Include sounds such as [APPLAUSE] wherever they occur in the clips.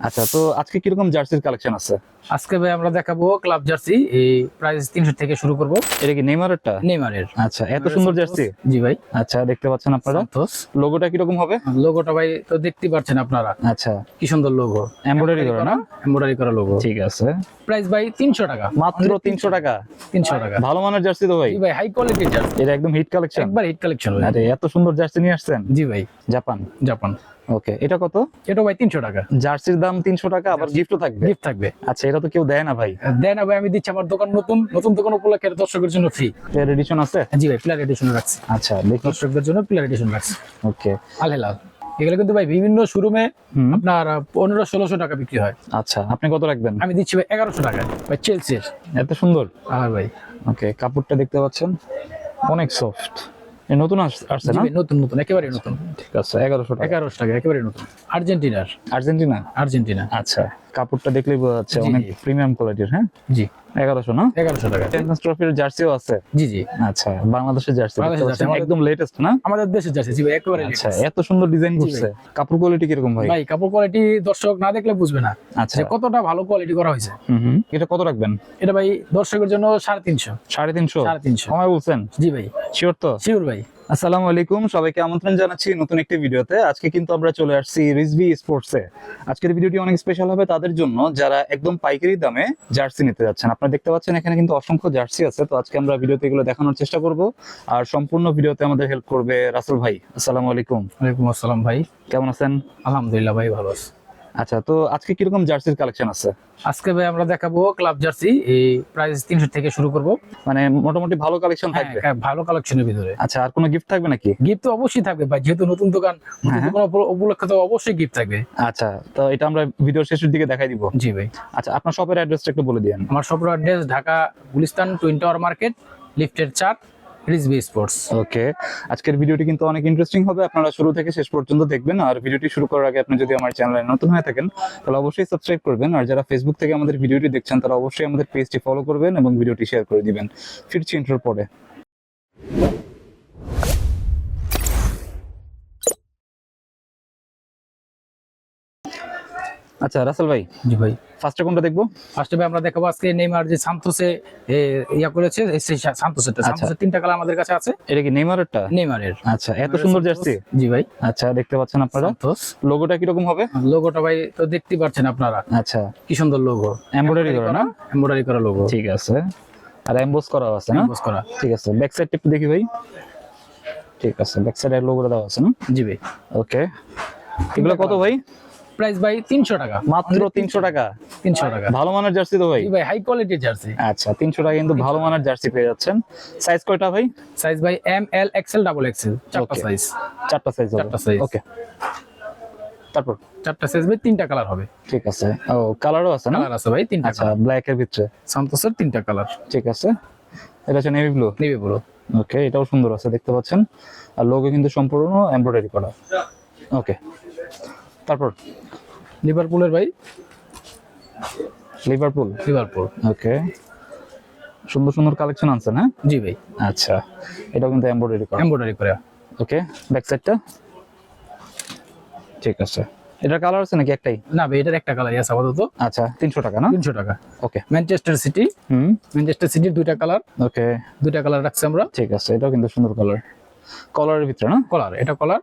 আচ্ছা তো আজকে কীরকম জার্সির কালেকশন আছে? আজকে ভাই আমরা দেখাবো ক্লাব জার্সি এই প্রাইস তিনশো থেকে শুরু করব। এটা কি নেইমারেরটা নেইমারের আচ্ছা এত সুন্দর জার্সি জি ভাই। আচ্ছা দেখতে পাচ্ছেন আপনারা। লোগোটা কীরকম হবে? লোগোটা ভাই তো দেখতে পাচ্ছেন আপনারা। আচ্ছা। কি সুন্দর লোগো এমব্রয়ডারি করা না? এমব্রয়ডারি করা লোগো ঠিক আছে। প্রাইস ভাই তিনশো টাকা। মাত্র তিনশো টাকা? তিনশো টাকা। ভালো মানের জার্সি তো ভাই। জি ভাই হাই কোয়ালিটির জার্সি এটা একদম হিট কালেকশন একবার হিট কালেকশন আরে এত সুন্দর জার্সি নিয়ে আসছেন? জি ভাই। জাপান। জাপান। ওকে এটা কত? এটা ভাই তিনশো টাকা। জার্সির দাম তিনশো টাকা আবার গিফটও থাকবে? গিফট থাকবে। আচ্ছা এটা তো কেউ দেয় না ভাই। দেন ভাই আমি দিচ্ছি আমার দোকান নতুন নতুন দোকান উপলক্ষে দর্শকের জন্য ফ্রি এর এডিশন আছে? জি ভাই প্লেয়ার এডিশন রাখছি। আচ্ছা দর্শকদের জন্য প্লেয়ার এডিশন রাখছি। ওকে। আল হেলাল এগুলো কিন্তু ভাই বিভিন্ন শোরুমে আপনার পনেরো ষোলোশো টাকা বিক্রি হয়। আচ্ছা আপনি কত রাখবেন? আমি দিচ্ছি ভাই এগারোশো টাকা ভাই চেলসির এত সুন্দর? আর ভাই। ওকে কাপড়টা দেখতে পাচ্ছেন? অনেক সফট নতুন আসছে না? নতুন নতুন একেবারে নতুন। ঠিক আছে এগারোশো টাকা। এগারোশো টাকা একেবারে নতুন। আর্জেন্টিনার। আর্জেন্টিনা? আর্জেন্টিনা। আচ্ছা। কাপড়টা দেখলেই বোঝা যাচ্ছে অনেক প্রিমিয়াম কোয়ালিটির হ্যাঁ? জি। এগারোশো না? এগারোশো টাকা। চ্যাম্পিয়ন্স ট্রফির জার্সিও আছে? জি জি। আচ্ছা বাংলাদেশের জার্সি জার্সি, একদম লেটেস্ট না? আমাদের দেশের যাচ্ছে জি একেবারে আচ্ছা এত সুন্দর ডিজাইন করছে। কাপড় কোয়ালিটি কীরকম ভাই? ভাই কাপড় কোয়ালিটি দর্শক না দেখলে বুঝবে না। আচ্ছা। কতটা ভালো কোয়ালিটি করা হয়েছে। এটা কত রাখবেন? এটা ভাই দর্শকের জন্য সাড়ে তিনশো। সাড়ে তিনশো? সাড়ে তিনশো। সময় বলছেন? জি ভাই। শিওর তো? শিওর ভাই। আসসালামু আলাইকুম সবাইকে আমন্ত্রণ জানাচ্ছি নতুন একটি ভিডিওতে। আজকে কিন্তু আমরা চলে আসছি রিজভি স্পোর্টসে। আজকের ভিডিওটি অনেক স্পেশাল হবে তাদের জন্য যারা একদম পাইকারি দামে জার্সি নিতে যাচ্ছেন। আপনারা দেখতে পাচ্ছেন এখানে কিন্তু অসংখ্য জার্সি আছে তো আজকে আমরা ভিডিওতে এগুলো দেখানোর চেষ্টা করব। আর সম্পূর্ণ ভিডিওতে আমাদের হেল্প করবে রাসেল ভাই। আসসালামু আলাইকুম। ওয়ালাইকুম আসসালাম ভাই। কেমন আছেন? আলহামদুলিল্লাহ ভাই ভালো আছি। আচ্ছা তো আজকে কীরকম জার্সির কালেকশন আছে? আজকে ভাই আমরা দেখাবো ক্লাব জার্সি এই প্রাইস তিনশো থেকে শুরু করব। মানে মোটামুটি ভালো কালেকশন হ্যাঁ, থাকবে? হ্যাঁ, ভালো কালেকশনের ভিতরে। আচ্ছা আর কোনো গিফট থাকবে নাকি? গিফট তো অবশ্যই থাকবে ভাই যেহেতু নতুন দোকান নতুন হ্যাঁ। উপলক্ষে তো অবশ্যই গিফট থাকবে। আচ্ছা তো এটা আমরা ভিডিওর শেষের দিকে দেখাই দিব। জি ভাই। আচ্ছা আপনার শপের অ্যাড্রেসটা একটু বলে দিয়েন। আমার সব address Dhaka Gulistan twin tower market লিফটের চার রিজবি স্পোর্টস ওকে আজকের ভিডিওটি কিন্তু অনেক ইন্টারেস্টিং হবে। আপনারা শুরু থেকে শেষ পর্যন্ত দেখবেন। আর ভিডিওটি শুরু করার আগে আপনি যদি আমার চ্যানেলে নতুন হয়ে থাকেন, তাহলে অবশ্যই সাবস্ক্রাইব করবেন। আর যারা ফেসবুক থেকে আমাদের ভিডিওটি দেখছেন, তারা অবশ্যই আমাদের পেজটি ফলো করবেন এবং ভিডিওটি শেয়ার করে দিবেন। ফিরছি ইন্টার পরে। আচ্ছা রাসেল ভাই। জি ভাই। ফার্স্টে কোনটা দেখব? ফার্স্টে ভাই আমরা দেখাবো আজকে নেইমার যে সান্তোসে ইয়া করেছে সেই সান্তোসেরটা। সান্তোসের তিনটা কালার আমাদের কাছে আছে। এটা কি নেইমারেরটা? নেইমারের। আচ্ছা এত সুন্দর জার্সি? জি ভাই। আচ্ছা দেখতে পাচ্ছেন আপনারা? সান্তোস। লোগোটা কি রকম হবে? লোগোটা ভাই তো দেখতে পাচ্ছেন আপনারা। আচ্ছা। কি সুন্দর লোগো এমব্রয়ডারি করা না? এমব্রয়ডারি করা লোগো ঠিক আছে। আর এমবোস করা আছে না? বস করা। ঠিক আছে ব্যাক সাইডটা একটু দেখি ভাই। ঠিক আছে ব্যাক সাইডের লোগোটা দেওয়া আছে না? জি ভাই। ওকে এগুলো কত ভাই? প্রাইস ভাই তিনশো টাকা। মাত্র তিনশো টাকা? তিনশো টাকা। ভালো মানের জার্সি তো ভাই? ভাই হাই কোয়ালিটির জার্সি। আচ্ছা তিনশো টাকা কিন্তু ভালো মানের জার্সি পেয়ে যাচ্ছেন। সাইজ কয়টা ভাই? সাইজ ভাই M L XL double XL চারটা সাইজ চারটা সাইজ চারটা সাইজ ওকে তারপর? চারটা সাইজ ভাই তিনটা কালার হবে। ঠিক আছে। ও কালারও আছে না? কালার আছে ভাই তিনটা আচ্ছা ব্ল্যাক এর ভিতরে? সান্তোসের তিনটা কালার ঠিক আছে। এটা হচ্ছে নেভি ব্লু নেবে বলো ওকে এটাও সুন্দর আছে দেখতে পাচ্ছেন। আর লোগো কিন্তু সম্পূর্ণ এমব্রয়ডারি করা। ওকে তারপর? লিভারপুলের ভাই? লিভারপুল লিভারপুল ওকে সুন্দর সুন্দর কালেকশন আনছেন হ্যাঁ? জি ভাই। আচ্ছা। এটাও কিন্তু এমব্রয়ডারি করা। এমব্রয়ডারি করে। ওকে ব্যাক সাইডটা ঠিক আছে। এটার কালার আছে নাকি একটাই? না ভাই এটার একটা কালার আছে আপাতত। আচ্ছা তিনশো টাকা না? তিনশো টাকা। ওকে ম্যানচেস্টার সিটি হুম। ম্যানচেস্টার সিটির দুইটা কালার ওকে দুইটা কালার রাখছি আমরা। ঠিক আছে এটাও কিন্তু সুন্দর কালার কলারের ভিতরে না? কলার এটা কলার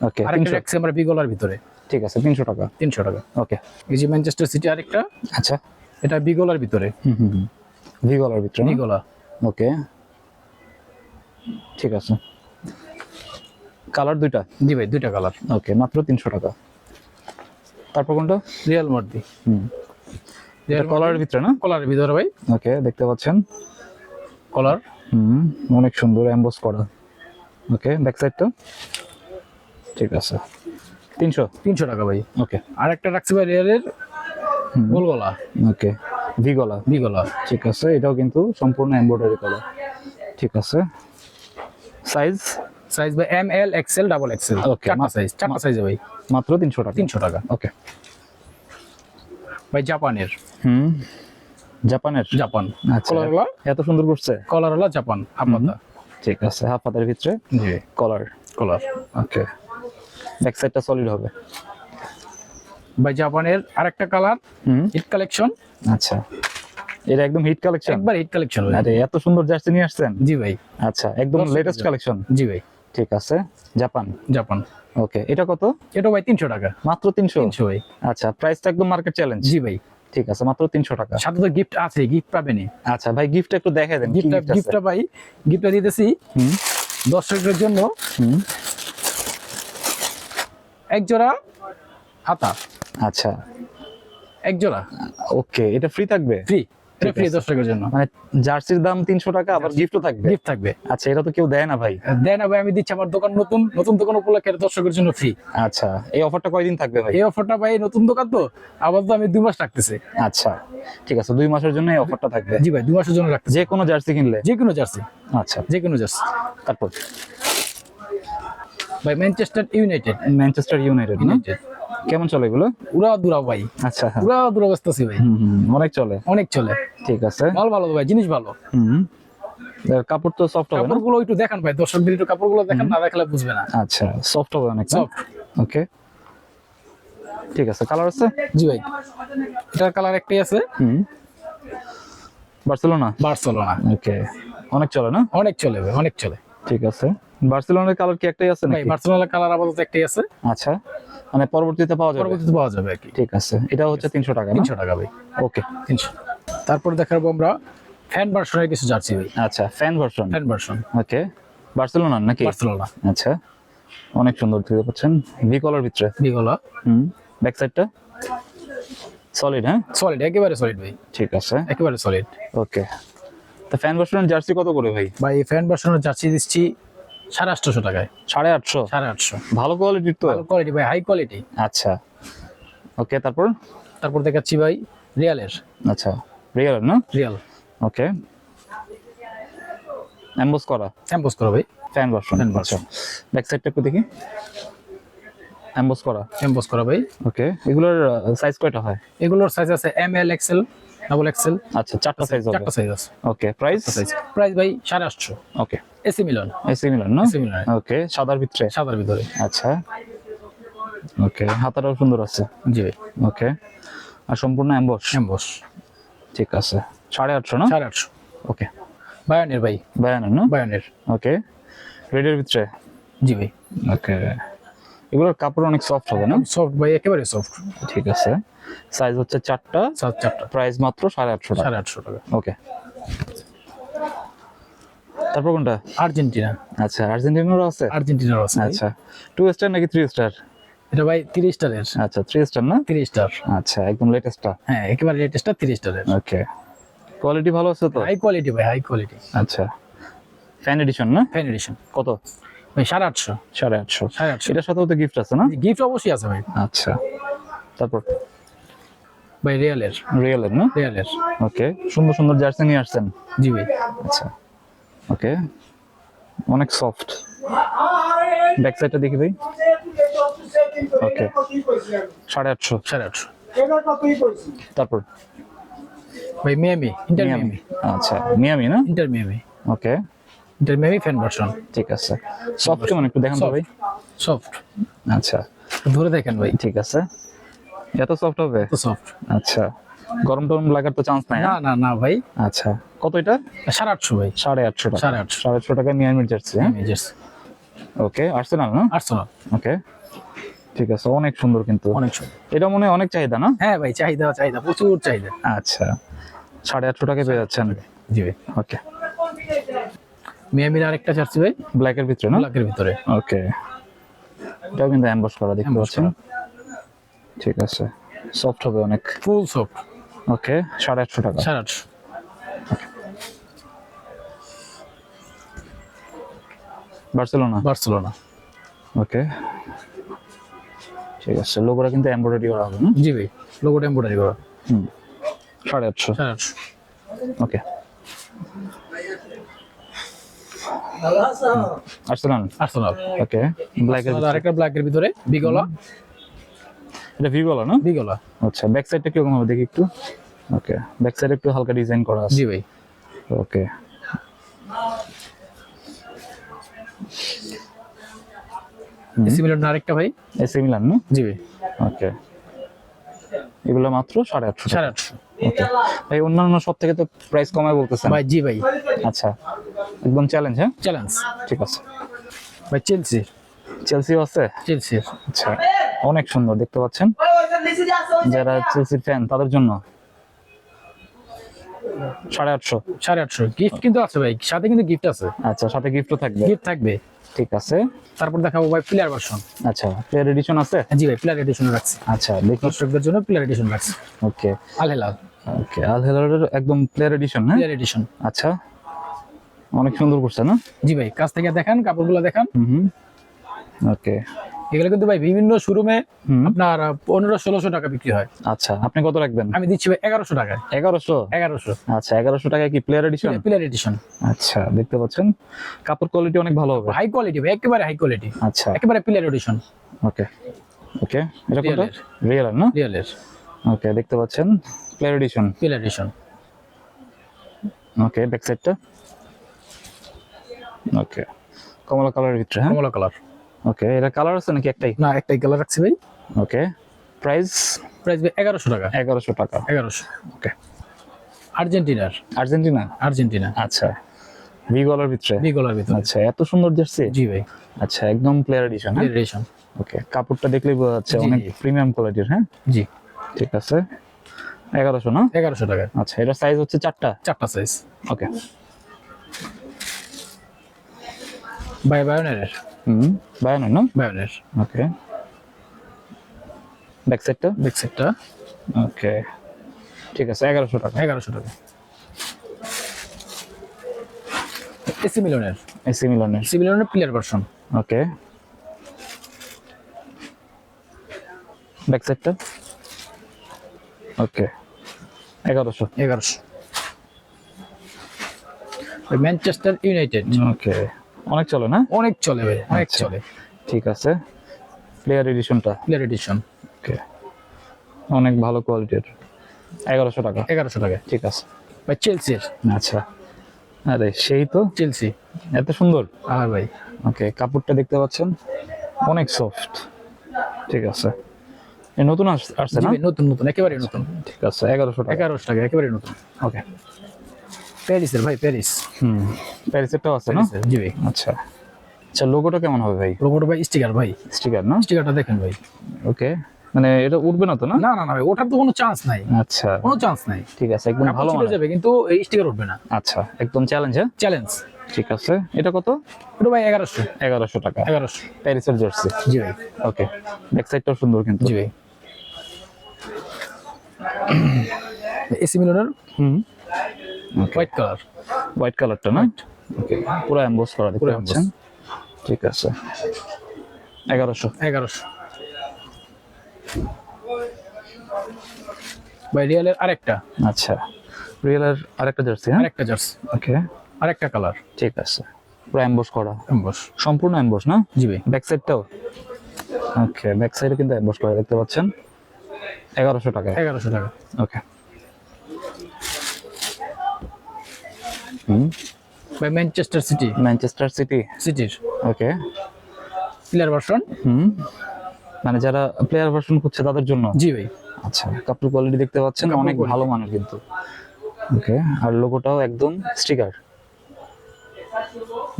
ওকে আরেকটা তিনশো। রাখছি আমরা বি কলার ভিতরে। ঠিক আছে তিনশো টাকা। তিনশো টাকা। ওকে। এই যে ম্যানচেস্টার সিটি আরেকটা আচ্ছা। এটা বিগলার ভিতরে। হুম হুম ভিতরে বি না? ওকে। ঠিক আছে। কালার দুইটা? জি ভাই দুইটা কালার। ওকে মাত্র তিনশো টাকা। তারপর কোনটা? রিয়াল মার্দি হুম। কলারের ভিতরে না? কলারের ভিতরে ভাই। ওকে দেখতে পাচ্ছেন? কলার হুম অনেক সুন্দর এমবোস করা। ওকে ব্যাক সাইডটা ঠিক আছে। তিনশো? তিনশো টাকা ভাই। ওকে। আর একটা রাখছি ভাই রিয়ালের হুম। গোল ওকে। ভি গলা বি ঠিক আছে এটাও কিন্তু সম্পূর্ণ এমব্রয়ডারি করা ঠিক আছে। সাইজ সাইজ ভাই M L XL double XL চারটা সাইজ চারটা সাইজে ভাই। মাত্র তিনশো টাকা? তিনশো টাকা। ওকে ভাই জাপানের। হুম। জাপানের? জাপান। আচ্ছা। কলারওয়ালা এত সুন্দর করছে? কলারওয়ালা জাপান আপনার ঠিক আছে হাফ হাতের ভিতরে জি। কলার কলার ওকে ব্যাক সাইডটা সলিড হবে। ভাই জাপানের আরেকটা কালার হিট কালেকশন আচ্ছা। এটা একদম হিট কালেকশন একবার হিট কালেকশন আরে এত সুন্দর জার্সি নিয়ে আসছেন? জি ভাই। আচ্ছা একদম লেটেস্ট কালেকশন জি ভাই। ঠিক আছে জাপান? জাপান। ওকে এটা কত? এটা ভাই তিনশো টাকা। মাত্র তিনশো? তিনশো ভাই। আচ্ছা প্রাইসটা একদম মার্কেট চ্যালেঞ্জ জি ভাই। ঠিক আছে মাত্র তিনশো টাকা। সাথে তো গিফট আছে গিফট পাবেনি আচ্ছা ভাই গিফট একটু দেখাই দেন গিফটটা? গিফটটা ভাই গিফটটা দিতেছি। হুম। দর্শকদের জন্য হুম। এক জোড়া হাতা। আচ্ছা। এক জোড়া ওকে এটা ফ্রি থাকবে? ফ্রি এটা ফ্রি। দর্শকের জন্য। মানে জার্সির দাম তিনশো টাকা আবার গিফটও থাকবে? গিফট থাকবে। আচ্ছা এটা তো কেউ দেয় না ভাই। দেয় না ভাই আমি দিচ্ছি আমার দোকান নতুন নতুন দোকান উপলক্ষে দর্শকের জন্য ফ্রি আচ্ছা এই অফারটা কয়দিন থাকবে ভাই? এই অফারটা ভাই নতুন দোকান তো আবার তো আমি দুই মাস রাখতেছি। আচ্ছা ঠিক আছে দুই মাসের জন্য এই অফারটা থাকবে। জি ভাই দুই মাসের জন্য রাখতেছি। যে কোনো জার্সি কিনলে? যে কোনো জার্সি। আচ্ছা। যে কোনো জার্সি। তারপর? ভাই Manchester United Manchester United United কেমন চলে এগুলো? উড়া দুরা ভাই। আচ্ছা হ্যাঁ। উড়া দুরা বসতেছি ভাই। অনেক চলে। অনেক চলে। ঠিক আছে। মাল ভালো ভাই জিনিস ভালো। হুম কাপড় তো সফট হবে কাপড়গুলো একটু দেখান ভাই দর্শকদের একটু কাপড়গুলো দেখান না দেখালে বুঝবে না। আচ্ছা সফট হবে অনেক Soft। ওকে ঠিক আছে কালার আছে? জি ভাই। এটার কালার একটাই আছে। হুম। বার্সেলোনা? বার্সেলোনা। ওকে অনেক চলে না? অনেক চলে ভাই অনেক চলে। ঠিক আছে। বার্সেলোনার কালার কি একটাই আছে ভাই নাকি? বার্সেলোনার কালার আপাতত একটাই আছে। আচ্ছা মানে পরবর্তীতে পাওয়া যাবে? পরবর্তীতে পাওয়া যাবে আর কি। ঠিক আছে এটা হচ্ছে তিনশো টাকা না? তিনশো টাকা ভাই। ওকে তিনশো। তারপর দেখাবো আমরা ফ্যান ভার্সনের কিছু জার্সি ভাই। আচ্ছা fan version fan version okay বার্সেলোনার নাকি? বার্সেলোনা। আচ্ছা অনেক সুন্দর দেখতে পাচ্ছেন। ভি কলার ভিতরে? বিগলা হুম ব্যাক সাইডটা সলিড হ্যাঁ? সলিড একেবারে সলিড ভাই। ঠিক আছে। একেবারে সলিড ওকে তো ফ্যান ভার্সনের জার্সি কত করে ভাই? ভাই ফ্যান ভার্সনের জার্সি দিচ্ছি সাড়ে আটশোশো টাকায়। সাড়ে আটশো? সাড়ে আটশো। ভালো কোয়ালিটির তো? ভালো কোয়ালিটি ভাই হাই কোয়ালিটি আচ্ছা। ওকে তারপর? তারপর দেখাচ্ছি ভাই রিয়ালের। আচ্ছা রিয়েল না? রিয়াল। ওকে এমবোস করা? ক্যাম্পাস করো ভাই। ফ্যান ভার্সন আচ্ছা। version। ব্যাক সাইডটা একটু দেখি। এমবোস করা? ক্যাম্পাস করো ভাই। ওকে এগুলোর সাইজ কয়টা হয়? এগুলোর সাইজ আছে M L XL double XL আচ্ছা চারটা সাইজ হবে। চারটা সাইজ আছে। ওকে প্রাইস প্রাইস ভাই সাড়ে আটশো। ওকে এসি মিলন এসি মিলার না এসি মিলন ওকে সাদার ভিতরে? সাদার ভিতরে। আচ্ছা। ওকে হাতাটাও সুন্দর আছে? জি ভাই। ওকে আর সম্পূর্ণ অ্যাম্বস ক্যাম্পাস ঠিক আছে। সাড়ে আটশো না সাড়ে আটশো। ওকে বায়ানের ভাই। বায়ানের না বায়ানের। ওকে রেডের ভিতরে? জি ভাই। ওকে এগুলোর কাপড় অনেক সফট হবে না সফট ভাই একেবারে সফট ঠিক আছে। সাইজ হচ্ছে চারটা। চারটা। প্রাইস মাত্র সাড়ে আটশো টাকা। সাড়ে আটশো টাকা। ওকে তারপর কোনটা? আর্জেন্টিনা। আচ্ছা আর্জেন্টিনারও আছে? আর্জেন্টিনার আছে আচ্ছা। টু স্টার নাকি থ্রি স্টার এটা ভাই তিরিশ স্টারের আচ্ছা থ্রি স্টার না? তিরিশ স্টার আচ্ছা একদম লেটেস্টটা হ্যাঁ একেবারে লেটেস্টটা তিরিশ স্টারের ওকে কোয়ালিটি ভালো আছে তো? হাই কোয়ালিটি ভাই হাই কোয়ালিটি আচ্ছা। ফ্যান এডিশন না? ফ্যান এডিশন কত? ভাই সাড়ে আটশো। সাড়ে আটশো। সাড়ে আটশো। এটার সাথেও তো গিফট আছে না? গিফট অবশ্যই আছে ভাই। আচ্ছা। তারপর? ভাই রিয়ালের রিয়েলের না? রিয়ালের ওকে সুন্দর সুন্দর জার্সি নিয়ে আসছেন? জি ভাই। আচ্ছা। ওকে অনেক সফট ব্যাক সাইডটা দেখি ভাই। ওকে সাড়ে আটশো। সাড়ে আটশো। তারপর? ভাই মিয়ামি ইন্টার মিয়ামি আচ্ছা মিয়ামি না? Inter Miami okay Inter Miami fan version ঠিক আছে। সফট কেমন? একটু দেখান তো ভাই। সফট আচ্ছা। ধরে দেখেন ভাই। ঠিক আছে। এত সফট হবে? এত সফট আচ্ছা। গরম টরম লাগার তো চান্স নাই না? না না ভাই। আচ্ছা। কত এটা? সাড়ে আটশো ভাই। সাড়ে আটশো টাকা। সাড়ে আটশো। সাড়ে আটশো টাকা হ্যাঁ? মিয়ামি জার্সি ওকে আর্সেনাল না? না ওকে ঠিক আছে অনেক সুন্দর কিন্তু। অনেক সুন্দর। এটা মনে হয় অনেক চাহিদা না? হ্যাঁ ভাই চাহিদা চাহিদা প্রচুর চাহিদা। আচ্ছা। সাড়ে আটশো টাকায় পেয়ে যাচ্ছেন। জি ভাই। ওকে মিয়ামির আরেকটা জার্সি ভাই। ব্ল্যাকের ভিতরে না? ব্ল্যাকের ভিতরে। ওকে এটাও কিন্তু অ্যাম্বস করা দেখতে পাচ্ছেন। ঠিক আছে। সফট হবে অনেক। ফুল সফট ওকে সাড়ে আটশো টাকা। সাড়ে আটশো। বার্সেলোনা? বার্সেলোনা। ওকে ঠিক আছে লোগোটা কিন্তু এমব্রয়ডারি করা হবে না? জি ভাই লোগোটা এম্বয়ডারি করা। হুম সাড়ে আটশো। সাড়ে আটশো। ওকে আর্সেনাল? আর্সেনাল। ওকে ব্ল্যাকের আর আরেকটা ব্ল্যাকের ভিতরে বিগলা। এটা ভিগোলা না? বিগলা আচ্ছা ব্যাক সাইডটা কীরকম হবে দেখি একটু? ওকে ব্যাক সাইডে একটু হালকা ডিজাইন করা আছে। জি ভাই। ওকে এসি মিলার আরেকটা ভাই? এসি মিলান না? জি ভাই। ওকে এগুলো মাত্র সাড়ে আটশো সাড়ে আটশো। ওকে ভাই অন্যান্য সব থেকে তো প্রাইস কমায় বলতেছেন ভাই জি ভাই। আচ্ছা একদম চ্যালেঞ্জ হ্যাঁ? চ্যালেঞ্জ ঠিক আছে। ভাই চেলসি চেলসিও আছে? চেলসির আচ্ছা। অনেক সুন্দর দেখতে পাচ্ছেন? যারা চেলসির ফ্যান তাদের জন্য। সাড়ে আটশো। সাড়ে আটশো। গিফট কিন্তু আছে ভাই সাথে কিন্তু গিফট আছে। আচ্ছা সাথে গিফটও থাকবে। গিফট থাকবে। ঠিক আছে। তারপর দেখাবো ভাই প্লেয়ার ভার্সন আচ্ছা প্লেয়ার এডিশন আছে? জি ভাই প্লেয়ার এডিশন রাখছি। আচ্ছা দর্শকদের জন্য প্লেয়ার এডিশন রাখছি। ওকে আল হেলাল ওকে আল হেলারের একদম প্লেয়ার এডিশন হ্যাঁ? প্লেয়ার এডিশন আচ্ছা। অনেক সুন্দর করছে না? জি ভাই কাছ থেকে দেখান কাপড়গুলো দেখান। হুম ওকে এগুলো কিন্তু ভাই বিভিন্ন শোরুমে আপনার পনেরো ষোলোশো টাকা বিক্রি হয়। আচ্ছা আপনি কত রাখবেন? আমি দিচ্ছি ভাই এগারোশো টাকায়। এগারোশো? এগারোশো। আচ্ছা এগারোশো টাকায় কি প্লেয়ার এডিশন প্লেয়ার এডিশন আচ্ছা দেখতে পাচ্ছেন। কাপড় কোয়ালিটি অনেক ভালো হবে। হাই কোয়ালিটি ভাই একেবারে হাই কোয়ালিটি আচ্ছা। একেবারে প্লেয়ার এডিশন ওকে ওকে এটা কোনটা Real-এর। রিয়েল না? রিয়েলের ওকে দেখতে পাচ্ছেন। Player edition player edition okay back সাইডটা ওকে কমলা কালারের ভিতরে হ্যাঁ? কমলা কালার ওকে এটা কালার আছে নাকি একটাই? না একটাই কালার রাখছি ভাই। ওকে প্রাইস প্রাইস ভাই এগারোশো টাকা। এগারোশো টাকা। এগারোশো। ওকে। আর্জেন্টিনার। আর্জেন্টিনা? আর্জেন্টিনা। আচ্ছা ভি গলার ভিতরে? বি গলার ভিতরে। আচ্ছা এত সুন্দর জার্সি? জি ভাই। আচ্ছা একদম প্লেয়ার এডিশন হ্যাঁ? প্লেয়ার এডিশন ওকে কাপড়টা দেখলেই বোঝা যাচ্ছে অনেক প্রিমিয়াম কোয়ালিটির হ্যাঁ? জি। ঠিক আছে। এগারোশো না? এগারোশো টাকা। আচ্ছা এটা সাইজ হচ্ছে চারটা? চারটা সাইজ ওকে। বাই বায়োনের হুম বায়ানো না বায়োনের। ওকে ব্যাক সাইডটা ব্যাক সাইডটা ওকে ঠিক আছে এগারোশো টাকা। এগারোশো টাকা। এসি মিলনের। এসি মিলনের। এসি মিলনের প্লেয়ার ভার্সন ওকে ব্যাক সাইডটা ওকে এগারোশো। এগারোশো। ম্যানচেস্টার ইউনাইটেড ওকে অনেক চলে না? অনেক চলে ভাই অনেক আচ্ছা। চলে। ঠিক আছে। প্লেয়ার এডিশনটা প্লেয়ার এডিশন ওকে অনেক ভালো কোয়ালিটির এগারোশো টাকা। এগারোশো টাকা। ঠিক আছে। ভাই চেলসির আচ্ছা। আরে সেই তো? চেলসি এত সুন্দর? আর ভাই। ওকে কাপড়টা দেখতে পাচ্ছেন? অনেক সফট ঠিক আছে। নতুন আস- আসছে না? নতুন নতুন। একেবারে নতুন। ঠিক আছে এগারোশো টাকা। এগারোশো টাকা একেবারে নতুন। ওকে প্যারিসের ভাই প্যারিস হুম প্যারিসেরটাও আছে না? জি ভাই। আচ্ছা। আচ্ছা লোগোটা কেমন হবে ভাই? লোগোটা ভাই স্টিকার ভাই। স্টিকার না? স্টিকারটা দেখেন ভাই। ওকে মানে এটা উঠবে না তো না? না না না ভাই ওটার তো কোনো চান্স নাই। আচ্ছা। কোনো চান্স নাই। ঠিক আছে একদম ভালো মানে। যাবে কিন্তু এই স্টিকার উঠবে না। আচ্ছা একদম চ্যালেঞ্জ হ্যাঁ? চ্যালেঞ্জ ঠিক আছে। এটা কত? ওটা ভাই এগারোশো। এগারোশো টাকা। এগারোশো। প্যারিসের জার্সি জি ভাই। ওকে ব্যাক সাইডটাও সুন্দর কিন্তু। জি ভাই। [CLEARS THROAT] এসি মিলনের হুম। হোয়াইট কালার হোয়াইট কালারটা না? ওকে পুরো এমবোস করা দেখতে পাচ্ছেন? ঠিক আছে। এগারোশো। এগারোশো। ভাই রিয়ালের আরেকটা। আচ্ছা। রিয়েলের আরেকটা জার্সি হ্যাঁ? আরেকটা জার্সি। ওকে আরেকটা কালার ঠিক আছে। পুরো এমবোস করা। এমবস সম্পূর্ণ এমবোস না? জি ভাই। ব্যাক সাইডটাও ওকে ব্যাক সাইডে কিন্তু এমবোস করা দেখতে পাচ্ছেন। এগারোশো টাকা এগারোশো টাকা। ওকে হুম? ভাই ম্যানচেস্টার সিটি ম্যানচেস্টার সিটি সিটির ওকে প্লেয়ার ভার্সন হুম? মানে যারা প্লেয়ার ভার্সন করছে তাদের জন্য? জি ভাই। আচ্ছা কাপড় কোয়ালিটি দেখতে পাচ্ছেন অনেক ভালো মানের কিন্তু। ওকে আর লোগোটাও একদম স্টিকার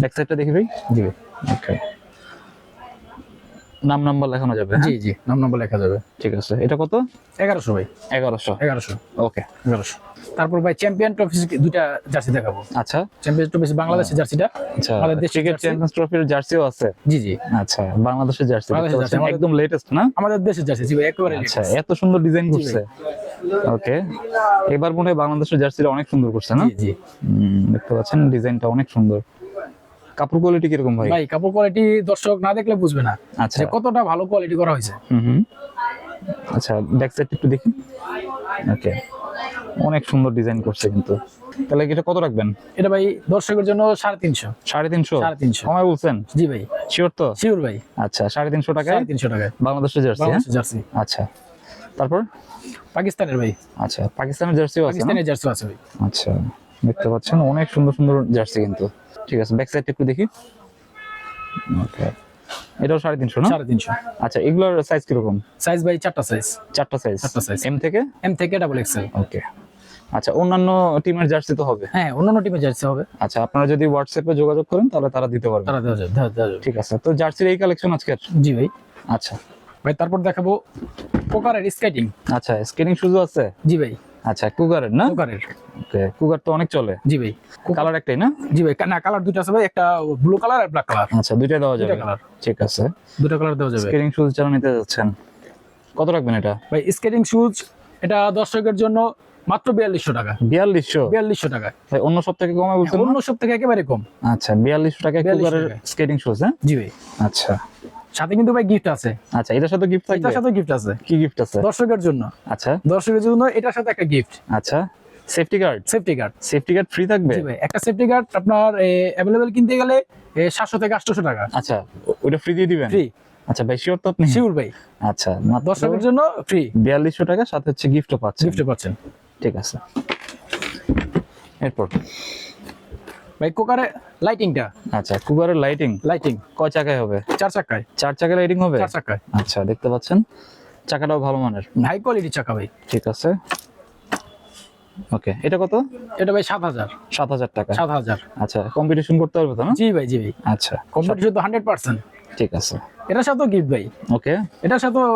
ব্যাক সাইডটা দেখি ভাই। জি ভাই ওকে নাম নাম্বার লেখানো যাবে হ্যাঁ? জি জি নাম নাম্বার লেখা যাবে। ঠিক আছে এটা কত? এগারোশো ভাই। এগারোশো। এগারোশো। ওকে। এগারোশো। তারপর ভাই চ্যাম্পিয়ন ট্রফি দুইটা জার্সি দেখাবো। আচ্ছা। চ্যাম্পিয়ন ট্রফি বাংলাদেশের জার্সিটা আচ্ছা ক্রিকেট? চ্যাম্পিয়ন্স ট্রফির জার্সিও আছে? জি জি। আচ্ছা বাংলাদেশের জার্সি। একদম লেটেস্ট না? আমাদের দেশের জার্সি জি ভাই একেবারে আচ্ছা এত সুন্দর ডিজাইন করছে। ওকে। এবার মনে হয় বাংলাদেশের জার্সিটা অনেক সুন্দর করছে না? জি জি। দেখতে পাচ্ছেন ডিজাইনটা অনেক সুন্দর। কাপড় কোয়ালিটি কীরকম ভাই? ভাই কাপড় কোয়ালিটি দর্শক না দেখলে বুঝবে না আচ্ছা। কতটা ভালো কোয়ালিটি করা হয়েছে। হুম আচ্ছা ব্যাক সাইড একটু দেখি। ওকে অনেক সুন্দর ডিজাইন করছে কিন্তু। তাহলে এটা কত রাখবেন? এটা ভাই দর্শকের জন্য সাড়ে তিনশো। সাড়ে তিনশো? সাড়ে তিনশো। সময় বলছেন? জি ভাই। শিওর তো? শিওর ভাই। আচ্ছা সাড়ে তিনশো সাড়ে তিনশো টাকায়। বাংলাদেশের জার্সি হ্যাঁ? জার্সি আচ্ছা। তারপর? পাকিস্তানের ভাই। আচ্ছা পাকিস্তানের জার্সিও আছে পাকিস্তানের জার্সি আছে ভাই। আচ্ছা দেখতে পাচ্ছেন অনেক সুন্দর সুন্দর জার্সি কিন্তু। ঠিক আছে ব্যাক সাইড একটু দেখি। ওকে এটাও সাড়ে তিনশো না? সাড়ে তিনশো। আচ্ছা এগুলোর সাইজ কীরকম? সাইজ বাই চারটা সাইজ চারটা সাইজ চারটা সাইজ এম থেকে? এম থেকে ডাবল এক্সেল ওকে আচ্ছা অন্যান্য টিমের জার্সি তো হবে। হ্যাঁ অন্যান্য টিমের জার্সি হবে। আচ্ছা আপনারা যদি হোয়াটসঅ্যাপে যোগাযোগ করেন তাহলে তারা দিতে পারবে। তারা দেওয়া যাবে ঠিক আছে তো জার্সির এই কালেকশন আজকে জি ভাই। আচ্ছা। ভাই তারপর দেখাবো পোকারের স্কেটিং আচ্ছা স্কেটিং শুজও আছে? জি ভাই। আচ্ছা কুকারের না? পোকারের ওকে কুগার তো অনেক চলে। জি ভাই। কালার একটাই না? জি ভাই না কালার দুটো আছে ভাই একটা ব্লু কালার আর ব্ল্যাক কালার আচ্ছা দুইটাই দেওয়া যাবে। কালার ঠিক আছে। দুটো কালার দেওয়া যাবে। স্কেটিং শুজ যারা নিতে যাচ্ছেন কত রাখবেন এটা? ভাই স্কেটিং শুজ এটা দর্শকের জন্য মাত্র বিয়াল্লিশশো টাকা। বিয়াল্লিশশো? বিয়াল্লিশশো টাকা ভাই অন্য সব থেকে কমে বলছেন অন্য সব থেকে একেবারে কম। আচ্ছা বিয়াল্লিশশো টাকায় 42 কুগারের টাকায়। স্কেটিং শুজ হ্যাঁ? জি ভাই। আচ্ছা। সাথে কিন্তু ভাই গিফট আছে। আচ্ছা এটার সাথে গিফট থাকবে? এটার সাথে গিফট আছে। কি গিফট আছে? দর্শকের জন্য। আচ্ছা। দর্শকের জন্য এটার সাথে একটা গিফট আচ্ছা। Safety guard safety guard safety guard free থাকবে? জি ভাই একটা সেফটি গার্ড আপনার অ্যাভেলেবেল কিনতে গেলে সাতশো থেকে আটশোশো টাকা। আচ্ছা ওটা ফ্রি দিয়ে দিবেন? ফ্রি আচ্ছা ভাই শিওর তো আপনি? শিওর ভাই। আচ্ছা দর্শকের জন্য ফ্রি বিয়াল্লিশশো টাকা সাথে হচ্ছে গিফটও পাচ্ছে গিফট পাচ্ছেন। ঠিক আছে। এরপর? ভাই কোকারে লাইটিংটা আচ্ছা কুগারের লাইটিং লাইটিং কয় চাকায় হবে? চার চাকায়। চার চাকায় লাইটিং হবে? চার চাকায়। আচ্ছা দেখতে পাচ্ছেন। চাকাটাও ভালো মানের। হাই কোয়ালিটি চাকা ভাই। ঠিক আছে। ওকে এটা কত? এটা ভাই সাত হাজার। সাত হাজার টাকা। সাত হাজার। আচ্ছা কম্পিটিশন করতে পারবে তো না? জি ভাই জি ভাই। আচ্ছা কম্পিটিশন তো হান্ড্রেড পার্সেন্ট ঠিক আছে। এটার সাথেও গিফট ভাই। ওকে। এটার সাথেও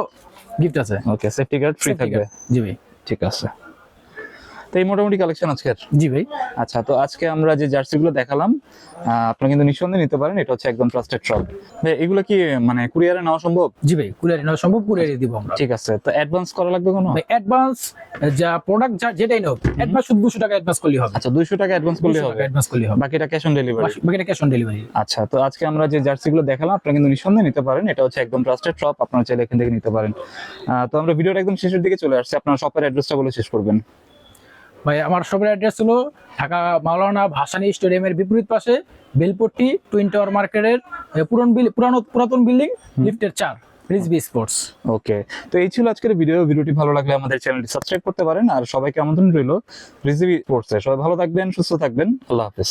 গিফট আছে। ওকে সেফটি গার্ড ফ্রি থাকবে। জি ভাই। ঠিক আছে। তো এই মোটামুটি কালেকশন আজকের? জি ভাই। আচ্ছা তো আজকে আমরা যে জার্সিগুলো দেখালাম আপনারা কিন্তু নিঃসন্দেহে নিতে পারেন এটা হচ্ছে একদম ট্রাস্টেড শপ এগুলো কি মানে কুরিয়ারে নেওয়া সম্ভব? জি ভাই কুরিয়ারি নেওয়া সম্ভব কুরিয়ারি দিব আমরা। ঠিক আছে তো অ্যাডভান্স করা লাগবে কোনো? ভাই অ্যাডভান্স যা প্রোডাক্ট যা যেটাই নোক অ্যাডভান্স শুধু দুশো টাকা অ্যাডভান্স করলেই হবে। আচ্ছা দুইশো টাকা অ্যাডভান্স করলে হবে। অ্যাডভান্স করলেই হবে। বাকিটা ক্যাশ অন ডেলিভারি বাকিটা ক্যাশ অন ডেলিভারি আচ্ছা তো আজকে আমরা যে জার্সিগুলো দেখালাম আপনারা কিন্তু নিঃসন্দেহে নিতে পারেন এটা হচ্ছে একদম ট্রাস্টেড শপ আপনারা চাইলে এখান থেকে নিতে পারেন। তো আমরা ভিডিওটা একদম শেষের দিকে চলে আসছি আপনার শপের অ্যাড্রেসটা বলে শেষ করবেন। ভাই আমার শপের অ্যাড্রেস হলো ঢাকা মাওলানা ভাসানী স্টেডিয়ামের বিপরীত পাশে বেলপট্টি টুইন টাওয়ার মার্কেটের পুরন বিল পুরানো পুরাতন বিল্ডিং লিফটের চার রিজবি স্পোর্টস ওকে তো এই ছিল আজকের ভিডিও ভিডিওটি ভালো লাগলে আমাদের চ্যানেলটি সাবস্ক্রাইব করতে পারেন। আর সবাইকে আমন্ত্রণ রইল স্পোর্টস স্পোর্টসে সবাই ভালো থাকবেন সুস্থ থাকবেন। আল্লাহ হাফেজ।